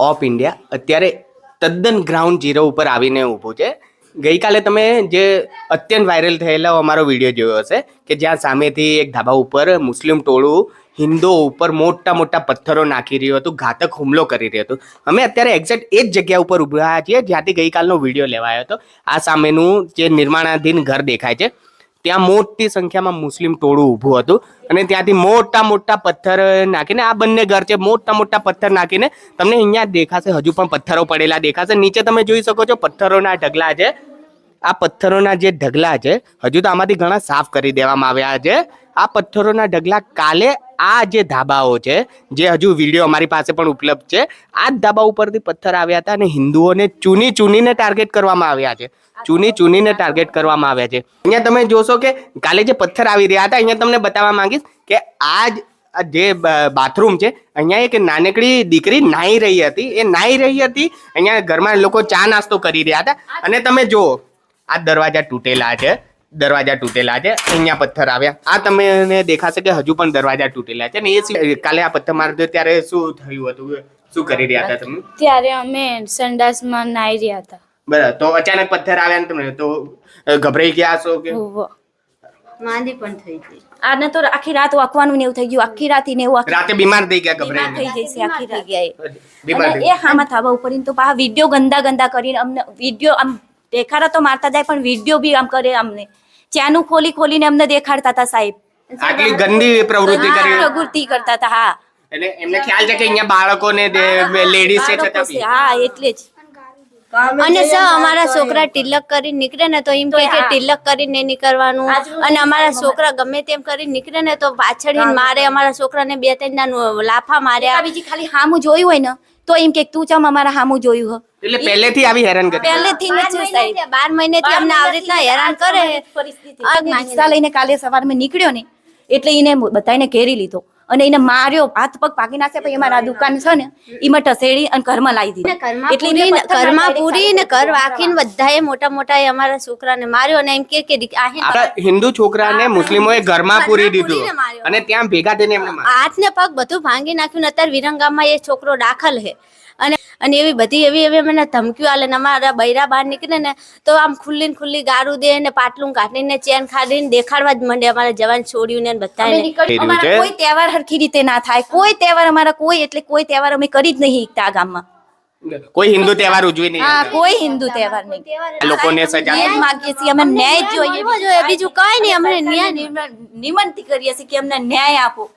Of India. અત્યારે તદ્દન ground zero ઉપર આવીને ઊભું છે. ગઈકાલે તમે જે અત્યંત વાયરલ થયેલો અમારો વીડિયો જોયો હશે, કે જ્યાં સામેથી એક ધાબા ઉપર મુસ્લિમ ટોળું હિન્દુઓ ઉપર મોટા મોટા પથ્થરો નાખી રહ્યું હતું, ઘાતક હુમલો કરી રહ્યું હતું. અમે અત્યારે એક્ઝેક્ટ એ જ જગ્યા ઉપર ઊભા છીએ જ્યાંથી ગઈકાલનો વીડિયો લેવાયો હતો. આ સામેનું જે નિર્માણાધીન ઘર દેખાય છે. ત્યાં મોટી સંખ્યામાં મુસ્લિમ ટોળું ઊભું હતું. અને ત્યાંથી મોટા મોટા પથ્થર નાખીને આ બંને ઘર છે, મોટા મોટા પથ્થર નાખીને તમને અહીંયા દેખાશે, હજુ પણ પથ્થરો પડેલા દેખાશે. નીચે તમે જોઈ શકો છો પથ્થરોના ઢગલા છે. આ પથ્થરોના જે ઢગલા છે, હજુ તો આમાંથી ઘણા સાફ કરી દેવામાં આવ્યા છે. આ પથ્થરોના ઢગલા કાલે આ જે ધાબાઓ છે, જે હજુ વીડિયો અમારી પાસે પણ ઉપલબ્ધ છે, આ જ ધાબા ઉપરથી પથ્થર આવ્યા હતા અને હિન્દુઓને ચૂની ચૂનીને ટાર્ગેટ કરવામાં આવ્યા છે. ચૂની ચૂનીને ટાર્ગેટ કરવામાં આવ્યા છે. અહીંયા તમે જોશો કે કાલે જે પથ્થર આવી રહ્યા હતા, અહીંયા તમને બતાવવા માંગીશ કે આ જ જે બાથરૂમ છે, અહીંયા એક નાનકડી દીકરી નાહી રહી હતી. એ નાહી રહી હતી, અહીંયા ઘરમાં લોકો ચા નાસ્તો કરી રહ્યા હતા. અને તમે જુઓ આ દરવાજા તૂટેલા છે દરવાજા તૂટેલા છે અહીંયા પથ્થર આવ્યા. આ તમને દેખાશે કે હજુ પણ દરવાજા તૂટેલા છે ને એ કાલે આ પથ્થર મારતો ત્યારે શું થયું હતું? શું કરી રહ્યા હતા તમે? ત્યારે અમે સંડાસમાં નાઈ રહ્યા હતા. બરાબર. તો અચાનક પથ્થર આવ્યા ને તમને તો ગભરાઈ ગયા છો કે? માંદી પણ થઈ ગઈ. આને તો આખી રાત વાકવાનું ને એવું થઈ ગયું. આખી રાત ને એવું આખી રાતે બીમાર થઈ ગયા ગભરાઈ થઈ ગઈ છે આખી જગ્યાએ ગયા થઈ એ હામાં થાબા ઉપર. તો પા વીડિયો ગંદા ગંદા કરીને અમને વીડિયો આમ દેખાડા તો મારતા જાય પણ વીડિયો બી આમ કરે અમને. ચાનું ખોલી ખોલીને અમને દેખાડતા હતા સાહેબ. આટલી ગંદી પ્રવૃત્તિ કરી. પ્રવૃત્તિ કરતા હતા હા. એટલે એમને ખ્યાલ છે કે અહીંયા બાળકોને લેડીઝ છે છતાં બી. હા એટલે જ. અને સર અમારા છોકરા તિલક કરીને નીકળે ને તો એમ કે તિલક કરીને નીકળવાનું. અને અમારા છોકરા ગમે તેમ કરી નીકળે ને તો પાછળ મારે અમારા છોકરાને બે ત્રણ ના લાફા માર્યા. બીજી ખાલી હામું જોયું હોય ને તો એમ કે તું ચમ અમારા હામું જોયું હો? એટલે પહેલેથી આવી હેરાન કરે. પહેલેથી જ છે સાહેબ બાર મહિનેથી અમને આવી રીતના હેરાન કરે. પરિસ્થિતિ. લઈને કાલે સવારમાં નીકળ્યો ને એટલે એને બતાઈને ઘેરી લીધો. અને એને માર્યો હાથ પગ પાકી નાખ્યા પછી અમારા દુકાન છે ને એમાં ટસેડી અને ઘરમાં લાવી દીધી. ઘરમાં એટલે પૂરી ને- પથ્થર ઘરમાં પૂરી ને ઘર વાખીને બધાએ મોટા મોટા અમારા છોકરાને માર્યો અને એમ કે કે હિન્દુ છોકરાને મુસ્લિમોએ ઘરમાં પૂરી દીધું. અને ત્યાં ભેગા થઈને હાથ ને પગ બધું ભાંગી નાખ્યું ને અત્યારે વિરંગામાં એ છોકરો દાખલ છે અને અને એવી બધી એવી એવી મને ધમકીઓ આલે ને અમારા બૈરા બહાર નીકળે ને તો આમ ખુલ્લી ને ખુલ્લી ગારું દે ને પાટલું કાઢીને ચેન ખાડીને દેખાડવા જ માંડે અમારા જવાન છોડ્યું ને છે. કોઈ તહેવાર હરખી રીતે ના થાય. કોઈ તહેવાર અમારા કોઈ એટલે કોઈ તહેવાર અમે કરી જ નહીં આ ગામમાં. કોઈ હિન્દુ તહેવાર ઉજવી નહીં હા કોઈ હિન્દુ તહેવાર નહીં. લોકોને સજા. ન્યાય માગીએ છીએ અમે ન્યાય જોઈએ. બીજું કઈ નહીં અમે ન્યાય નિમંતી કરીએ છીએ કે અમને ન્યાય આપો.